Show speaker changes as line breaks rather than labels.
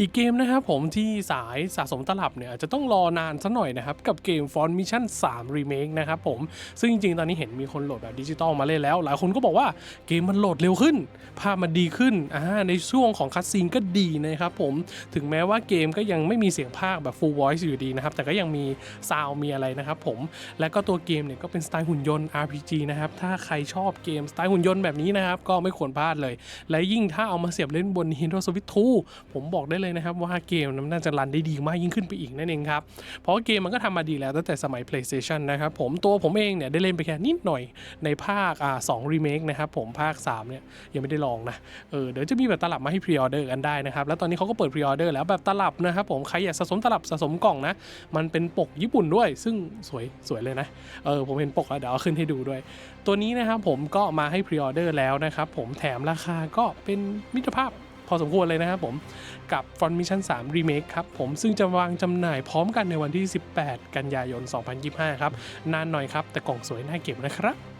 อีกเกมนะครับผมที่สายสะสมตลับเนี่ยอาจจะต้องรอนานสักหน่อยนะครับ กับเกม f o n Mission 3 Remake นะครับผม ซึ่งจริงๆ ตอนนี้เห็นมีคนโหลดแบบดิจิตอลมาเล่นแล้ว หลายคนก็บอกว่าเกมมันโหลดเร็วขึ้น ภาพมันดีขึ้นอ่าในช่วงของคัดซีนก็ดีนะครับผม ถึงแม้ว่าเกมก็ยังไม่มีเสียงภาคแบบ full voice อยู่ดีนะครับ แต่ก็ยังมีซาวมีอะไรนะครับผม และก็ตัวเกมเนี่ยก็เป็นสไตล์หุ่นยนต์ RPG นะครับ ถ้าใครชอบเกมสไตล์หุ่นยนต์แบบนี้นะครับก็ไม่ควรพลาดเลย และยิ่งถ้าเอามาเสียบเล่นบน Nintendo Switch 2ผมบอกได้เลยนะครับว่าเกมนั้นน่าจะรันได้ดีมากยิ่งขึ้นไปอีกนั่นเองครับ เพราะเกมมันก็ทำมาดีแล้วตั้งแต่สมัย PlayStation นะครับผมตัวผมเองเนี่ยได้เล่นไปแค่นิดหน่อยในภาคอ่าสองรีเมคนะครับผมภาค 3 เนี่ยยังไม่ได้ลองนะเออเดี๋ยวจะมีแบบตลับมาให้พรีออเดอร์กันได้นะครับ แล้วตอนนี้เขาก็เปิดพรีออเดอร์แล้วแบบตลับนะครับผมใครอยากสะสมตลับสะสมกล่องนะมันเป็นปกญี่ปุ่นด้วย ซึ่งสวยสวยเลยนะเออผมเห็นปกแล้วเดี๋ยวเอาขึ้นให้ดูด้วย ตัวนี้นะครับผมก็มาให้พรีออเดอร์แล้วนะครับผมแถมราคาก็เป็นมิตรภาพ พอสมควรเลยนะครับผมกับ Front Mission 3 Remake ครับผมซึ่งจะวางจำหน่ายพร้อมกันในวันที่ 18 กันยายน 2025 ครับ นานหน่อยครับ แต่กล่องสวยน่าเก็บนะครับ